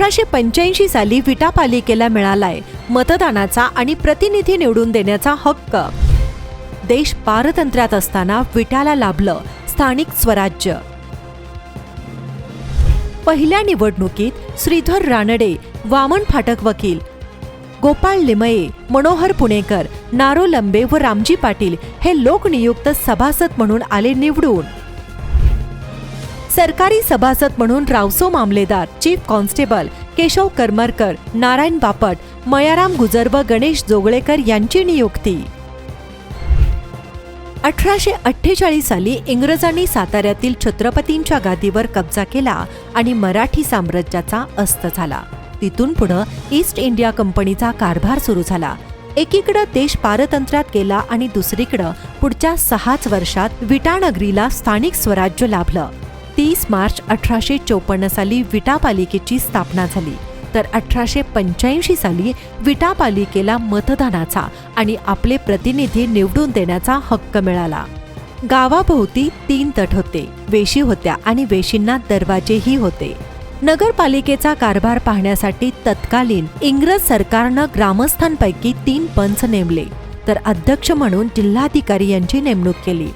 अठराशे पंच्याऐंशी साली विटा पालिकेला मिळालाय मतदानाचा आणि प्रतिनिधी निवडून देण्याचा हक्क. देश पारतंत्र्यात असताना विटाला लाभलं स्थानिक स्वराज्य. पहिल्या निवडणुकीत श्रीधर रानडे वामन फाटक वकील गोपाळ लिमये मनोहर पुणेकर नारो लंबे व रामजी पाटील हे लोकनियुक्त सभासद म्हणून आले निवडून. सरकारी सभासद म्हणून रावसो मामलेदार चीफ कॉन्स्टेबल केशव करमरकर नारायण बापट मयाराम गुजर व गणेश जोगळेकर यांची नियुक्ती. अठराशे अठ्ठेचाळीस साली इंग्रजांनी साताऱ्यातील छत्रपतींच्या गादीवर कब्जा केला आणि मराठी साम्राज्याचा अस्त झाला. तिथून पुढं ईस्ट इंडिया कंपनीचा कारभार सुरू झाला. एकीकडं देश पारतंत्र्यात गेला आणि दुसरीकडं पुढच्या सहाच वर्षात विटानगरीला स्थानिक स्वराज्य लाभलं. तीस मार्च अठराशे चौपन्न साली विटापालिकेची स्थापना झाली. तर अठराशे पंच्याऐंशी साली विटापालिकेला मतदानाचा आणि आपले प्रतिनिधी निवडून देण्याचा हक्क मिळाला. गावाभोवती तीन तट होते. वेशी होत्या आणि वेशींना दरवाजेही होते. नगरपालिकेचा कारभार पाहण्यासाठी तत्कालीन इंग्रज सरकारनं ग्रामस्थांपैकी तीन पंच नेमले. तर अध्यक्ष म्हणून जिल्हाधिकारी यांची नेमणूक केली.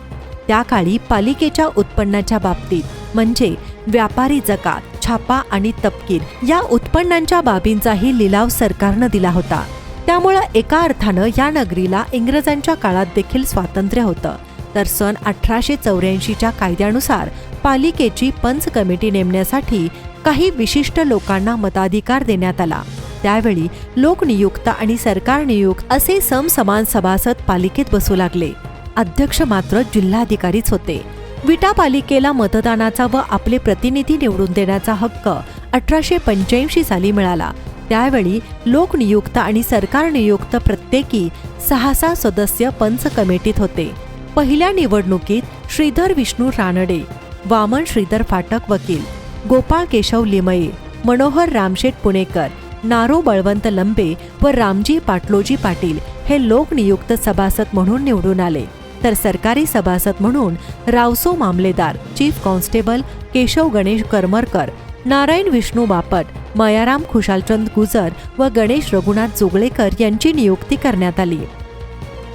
त्या काळी पालिकेच्या उत्पन्नाच्या बाबतीत म्हणजे व्यापारी जकात छापा आणि तपकीर या उत्पन्नांच्या बाबींचाही लिलाव सरकारनं दिला होता. त्यामुळं एका अर्थानं या नगरीला इंग्रजांच्या काळात देखील स्वातंत्र्य होतं. तर सन अठराशे चौऱ्याऐंशीच्या कायद्यानुसार पालिकेची पंच कमिटी नेमण्यासाठी काही विशिष्ट लोकांना मताधिकार देण्यात आला. त्यावेळी लोकनियुक्त आणि सरकार नियुक्त असे समसमान सभासद पालिकेत बसू लागले. अध्यक्ष मात्र जिल्हाधिकारीच होते. विटा पालिकेला मतदानाचा व आपले प्रतिनिधी निवडून देण्याचा हक्क अठराशे पंच्याऐंशी साली मिळाला. त्यावेळी लोकनियुक्त आणि सरकार नियुक्त प्रत्येकी सहा सहा सदस्य पंच कमिटीत होते. पहिल्या निवडणुकीत श्रीधर विष्णू रानडे वामन श्रीधर फाटक वकील गोपाळ केशव लिमये मनोहर रामशेठ पुणेकर नारो बळवंत लंबे व रामजी पाटलोजी पाटील हे लोकनियुक्त सभासद म्हणून निवडून आले. तर सरकारी सभासद म्हणून रावसो मामलेदार चीफ कॉन्स्टेबल केशव गणेश करमरकर नारायण विष्णू बापट मयाराम खुशालचंद गुजर व गणेश रघुनाथ जोगळेकर यांची नियुक्ती करण्यात आली.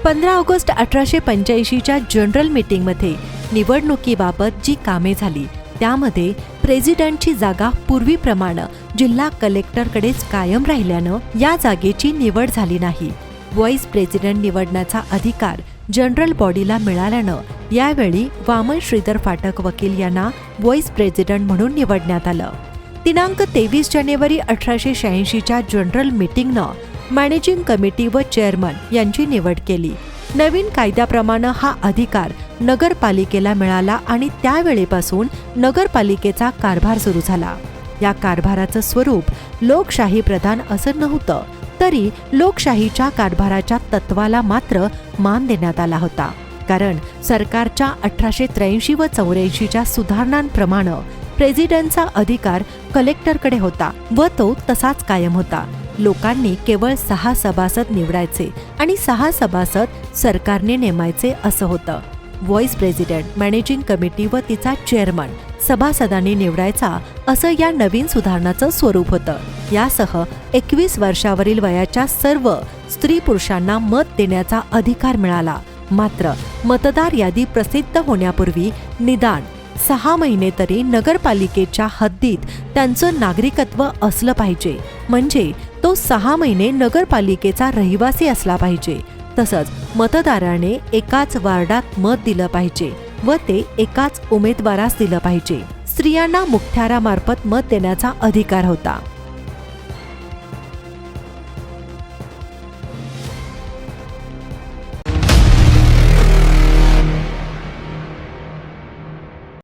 पंधरा ऑगस्ट अठराशे पंच्याऐंशीच्या जनरल मीटिंगमध्ये निवडणुकीबाबत जी कामे झाली त्यामध्ये प्रेसिडेंटची जागा पूर्वीप्रमाणे जिल्हा कलेक्टरकडेच कायम राहिल्यानं या जागेची निवड झाली नाही. व्हाईस प्रेसिडेंट निवडण्याचा अधिकार जनरल बॉडीला मिळाल्यानं यावेळी वामन श्रीधर फाटक वकील यांना व्हाईस प्रेसिडेंट म्हणून निवडण्यात आलं. दिनांक तेवीस जानेवारी अठराशे शहाऐंशीच्या जनरल मीटिंगनं मॅनेजिंग कमिटी व चेअरमन यांची निवड केली. नवीन कायद्याप्रमाणे हा अधिकार नगरपालिकेला मिळाला आणि त्यावेळेपासून नगरपालिकेचा कारभार सुरू झाला. या कारभाराचं स्वरूप लोकशाही प्रधान असं नव्हतं तरी लोकशाहीच्या कारभाराच्या तत्वाला मात्र मान देण्यात आला होता. कारण सरकारच्या अठराशे त्र्याऐंशी व चौऱ्याऐंशीच्या सुधारणांप्रमाणे प्रेसिडेंटचा अधिकार कलेक्टरकडे होता व तो तसाच कायम होता. लोकांनी केवळ सहा सभासद निवडायचे आणि सहा सभासद सरकारने नेमायचे असं होतं. व्हॉइस प्रेसिडेंट मॅनेजिंग कमिटी व तिचा चेअरमन सभासदांनी निवडायचा असं या नवीन सुधारणाचं स्वरूप होतं. यासह एकवीस वर्षावरील वयाच्या सर्व स्त्री पुरुषांना मत देण्याचा अधिकार मिळाला. मात्र मतदार यादी प्रसिद्ध होण्यापूर्वी निदान सहा महिने तरी नगरपालिकेच्या हद्दीत त्यांचं नागरिकत्व असलं पाहिजे. म्हणजे तो सहा महिने नगरपालिकेचा रहिवासी असला पाहिजे. तसंच मतदाराने एकाच वार्डात मत दिलं पाहिजे व ते एकाच उमेदवारास दिलं पाहिजे. स्त्रियांना मुख्यारामार्फत मत देण्याचा अधिकार होता.